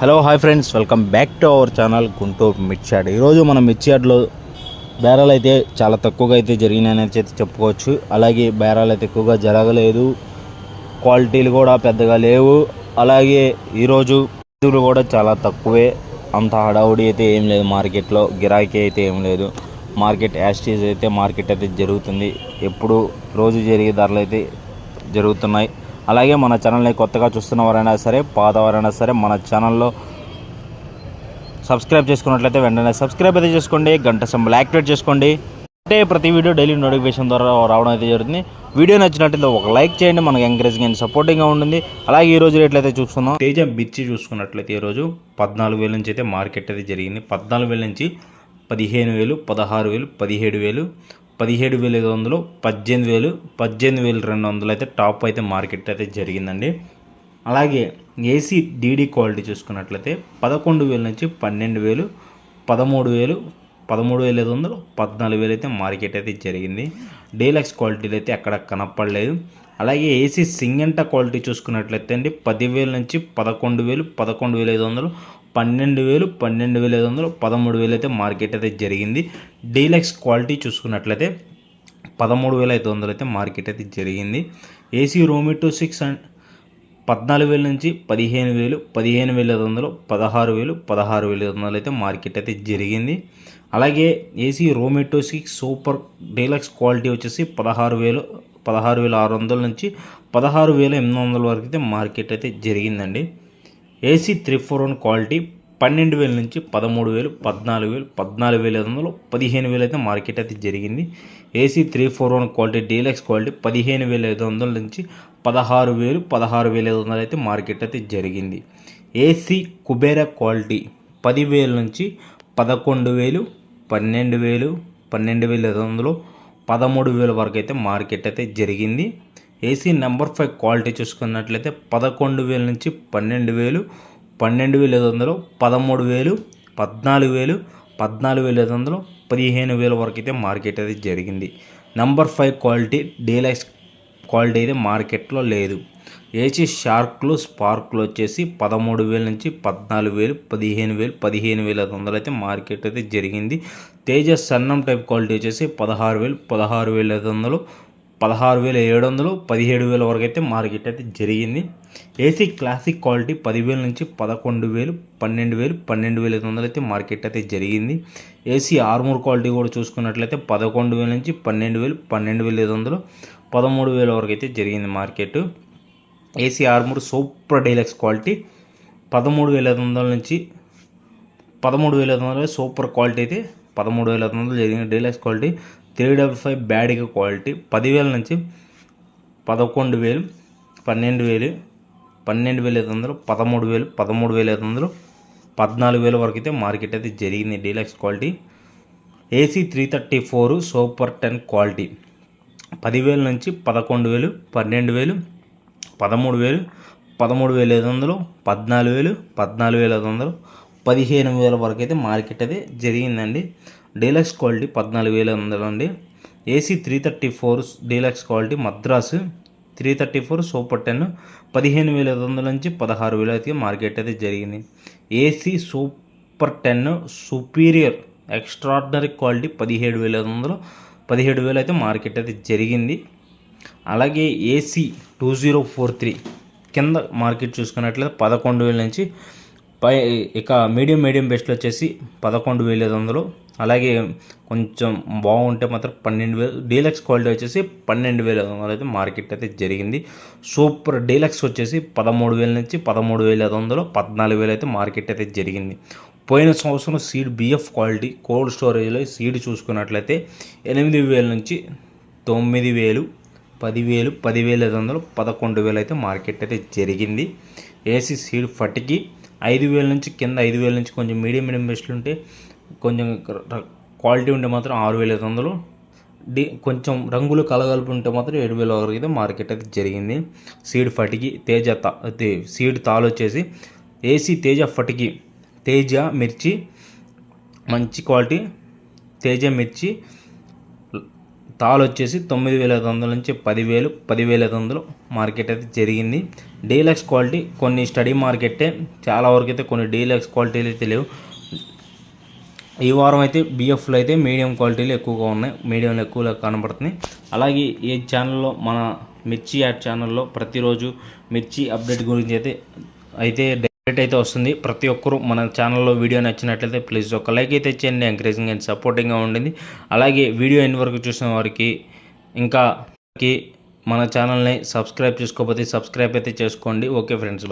Hello hi friends. Welcome back to our channel Guntur మిర్చాడ్ ఈరోజు మనం మిర్చి బేరాలు అయితే చాలా తక్కువగా అయితే జరిగినాయని అయితే చెప్పుకోవచ్చు. అలాగే బేరాలు అయితే ఎక్కువగా జరగలేదు. క్వాలిటీలు కూడా పెద్దగా లేవు. అలాగే ఈరోజు ఇదులు కూడా చాలా తక్కువే. అంత హడావుడి అయితే ఏం లేదు. మార్కెట్లో గిరాకీ అయితే ఏం లేదు. మార్కెట్ యాస్టీజ్ అయితే మార్కెట్ అయితే జరుగుతుంది. ఎప్పుడు రోజు జరిగే ధరలు అయితే జరుగుతున్నాయి. అలాగే మన ఛానల్ని కొత్తగా చూస్తున్న వారైనా సరే పాతవారైనా సరే మన ఛానల్లో సబ్స్క్రైబ్ చేసుకున్నట్లయితే వెంటనే సబ్స్క్రైబ్ అయితే చేసుకోండి గంట సింబల్ యాక్టివేట్ చేసుకోండి. అంటే ప్రతి వీడియో డైలీ నోటిఫికేషన్ ద్వారా రావడం అయితే జరుగుతుంది. వీడియో నచ్చినట్లయితే ఒక లైక్ చేయండి మనకు ఎంకరేజింగ్ అండ్ సపోర్టింగ్గా ఉంటుంది. అలాగే ఈ రోజు రేట్లు అయితే చూస్తున్నాం తేజ మిర్చి చూసుకున్నట్లయితే ఈరోజు పద్నాలుగు వేల నుంచి అయితే మార్కెట్ అయితే జరిగింది. పద్నాలుగు వేల నుంచి పదిహేను వేలు పదహారు వేలు పదిహేడు వేలు పదిహేడు వేల ఐదు వందలు పద్దెనిమిది వేలు పద్దెనిమిది వేలు రెండు వందలు అయితే టాప్ అయితే మార్కెట్ అయితే జరిగిందండి. అలాగే ఏసీ డీడీ క్వాలిటీ చూసుకున్నట్లయితే పదకొండు వేల నుంచి పన్నెండు వేలు పదమూడు వేలు పదమూడు వేల ఐదు వందలు పద్నాలుగు వేలు అయితే మార్కెట్ అయితే జరిగింది. డీలక్స్ క్వాలిటీలు అయితే అక్కడ కనపడలేదు. అలాగే ఏసీ సింగంట క్వాలిటీ చూసుకున్నట్లయితే అండి పదివేల నుంచి పదకొండు వేలు పదకొండు వేల ఐదు వందలు పన్నెండు వేలు పన్నెండు వేల ఐదు వందలు పదమూడు వేలు అయితే మార్కెట్ అయితే జరిగింది. డీలక్స్ క్వాలిటీ చూసుకున్నట్లయితే పదమూడు వేల ఐదు వందలు అయితే మార్కెట్ అయితే జరిగింది. ఏసీ రోమిటో సిక్స్ అండ్ పద్నాలుగు వేల నుంచి పదిహేను వేలు పదిహేను వేల ఐదు వందలు పదహారు వేలు పదహారు వేల ఐదు వందలు అయితే మార్కెట్ అయితే జరిగింది. అలాగే ఏసీ రోమెటో సిక్స్ సూపర్ డీలక్స్ క్వాలిటీ వచ్చేసి పదహారు వేలు పదహారు వేల ఆరు వందల నుంచి పదహారు వేల ఎనిమిది వందల వరకు అయితే మార్కెట్ అయితే జరిగిందండి. AC three four one quality పన్నెండు వేల నుంచి పదమూడు వేలు పద్నాలుగు వేలు పద్నాలుగు వేల ఐదు వందలు పదిహేను వేలు అయితే మార్కెట్ అయితే జరిగింది. AC three four one quality deluxe quality పదిహేను వేల ఐదు వందల నుంచి పదహారు వేలు పదహారు వేల ఐదు వందలు అయితే మార్కెట్ అయితే జరిగింది. ఏసీ కుబేరా క్వాలిటీ పదివేల నుంచి పదకొండు వేలు పన్నెండు వేలు పన్నెండు వేల ఐదు వందలు పదమూడు వేల వరకు అయితే మార్కెట్ అయితే జరిగింది. ఏసీ నెంబర్ ఫైవ్ క్వాలిటీ చూసుకున్నట్లయితే పదకొండు వేల నుంచి పన్నెండు వేలు పన్నెండు వేల ఐదు వందలు పదమూడు వేలు పద్నాలుగు వేలు పద్నాలుగు వేల ఐదు వందలు పదిహేను వేల వరకు అయితే మార్కెట్ అయితే జరిగింది. Number five quality deluxe quality అయితే మార్కెట్లో లేదు. ఏసీ షార్క్లు స్పార్క్లు వచ్చేసి పదమూడు వేల నుంచి పద్నాలుగు వేలు పదిహేను వేలు పదిహేను వేల ఐదు వందలు అయితే మార్కెట్ అయితే జరిగింది. తేజస్ సన్నం టైప్ క్వాలిటీ వచ్చేసి పదహారు వేలు పదహారు వేల ఐదు వందలు పదహారు వేల ఏడు వందలు పదిహేడు వేల వరకు అయితే మార్కెట్ అయితే జరిగింది. ఏసీ క్లాసిక్ క్వాలిటీ పదివేల నుంచి పదకొండు వేలు పన్నెండు వేలు పన్నెండు వేల ఐదు వందలు అయితే మార్కెట్ అయితే జరిగింది. ఏసీ ఆర్మూర్ క్వాలిటీ కూడా చూసుకున్నట్లయితే పదకొండు వేల నుంచి పన్నెండు వేలు పన్నెండు వేల ఐదు వందలు పదమూడు వేల వరకు అయితే జరిగింది market. AC Armoor super deluxe quality పదమూడు వేల ఐదు వందల నుంచి పదమూడు వేల ఐదు వందల సూపర్ క్వాలిటీ అయితే పదమూడు వేల ఐదు వందలు జరిగింది. Deluxe quality three double five బ్యాడ్గా క్వాలిటీ. పదివేల నుంచి పదకొండు వేలు పన్నెండు వేలు పన్నెండు వేల ఐదు వందలు పదమూడు వేలు పదమూడు వేల ఐదు వందలు పద్నాలుగు వేల వరకు అయితే మార్కెట్ అయితే జరిగింది. Deluxe quality. AC three thirty four super ten quality. పదివేల నుంచి పదకొండు వేలు పన్నెండు వేలు పదమూడు వేలు పదమూడు వేల ఐదు వందలు పద్నాలుగు వేలు పద్నాలుగు వేల ఐదు వందలు పదిహేను వేల వరకు అయితే మార్కెట్ అయితే జరిగిందండి. డీలక్స్ క్వాలిటీ పద్నాలుగు వేల ఉందండి AC three thirty four deluxe quality Madras three thirty four super ten పదిహేను వేల ఐదు వందల నుంచి పదహారు వేలు అయితే మార్కెట్ అయితే జరిగింది. AC super ten superior extraordinary quality పదిహేడు వేల ఐదు వందలు పదిహేడు వేలు అయితే మార్కెట్ అయితే జరిగింది. అలాగే AC two zero four three కింద మార్కెట్ చూసుకున్నట్లయితే పదకొండు వేల నుంచి పై ఇక మీడియం మీడియం బెస్ట్లు వచ్చేసి పదకొండు వేల ఐదు వందలు అలాగే కొంచెం బాగుంటే మాత్రం పన్నెండు వేలు డీలక్స్ క్వాలిటీ వచ్చేసి పన్నెండు వేల ఐదు వందలు అయితే మార్కెట్ అయితే జరిగింది. సూపర్ డీలక్స్ వచ్చేసి పదమూడు వేల నుంచి పదమూడు వేల ఐదు వందలు పద్నాలుగు వేలు అయితే మార్కెట్ అయితే జరిగింది. పోయిన సంవత్సరం సీడ్ బిఎఫ్ క్వాలిటీ కోల్డ్ స్టోరేజ్లో సీడ్ చూసుకున్నట్లయితే ఎనిమిది వేల నుంచి తొమ్మిది వేలు పదివేలు పదివేల ఐదు వందలు పదకొండు వేలు అయితే మార్కెట్ అయితే జరిగింది. ఏసీ సీడ్ ఫటికి ఐదు వేల నుంచి కింద ఐదు వేల నుంచి కొంచెం మీడియం మీడియం బెస్ట్లు ఉంటే కొంచెం క్వాలిటీ ఉంటే మాత్రం ఆరు వేల ఐదు వందలు. డి కొంచెం రంగులు కలగలుపు ఉంటే మాత్రం ఏడు వేల వరకు అయితే మార్కెట్ అయితే జరిగింది. సీడ్ ఫటికి తేజ తా సీడ్ తాలు వచ్చేసి ఏసీ తేజ ఫటికి తేజ మిర్చి మంచి క్వాలిటీ తేజ మిర్చి తాలు వచ్చేసి తొమ్మిది వేల ఐదు వందల నుంచి పదివేలు పదివేల ఐదు వందలు మార్కెట్ అయితే జరిగింది. డీలక్స్ క్వాలిటీ కొన్ని స్టడీ మార్కెటే చాలా వరకు అయితే కొన్ని డీలక్స్ క్వాలిటీలు అయితే లేవు. ఈ వారం అయితే బిఎఫ్లో అయితే మీడియం క్వాలిటీలు ఎక్కువగా ఉన్నాయి. మీడియంలో ఎక్కువగా కనబడుతున్నాయి. అలాగే ఈ ఛానల్లో మన మిర్చి యాడ్ ఛానల్లో ప్రతిరోజు మిర్చి అప్డేట్ గురించి అయితే అయితే డైరెక్ట్ అయితే వస్తుంది. ప్రతి ఒక్కరూ మన ఛానల్లో వీడియో నచ్చినట్లయితే ప్లీజ్ ఒక లైక్ అయితే చేయండి. ఎంకరేజింగ్ అండ్ సపోర్టింగ్గా ఉండింది అలాగే వీడియో ఎన్ని వరకు చూసిన వారికి ఇంకా మన ఛానల్ని సబ్స్క్రైబ్ చేసుకోకపోతే సబ్స్క్రైబ్ అయితే చేసుకోండి. Okay friends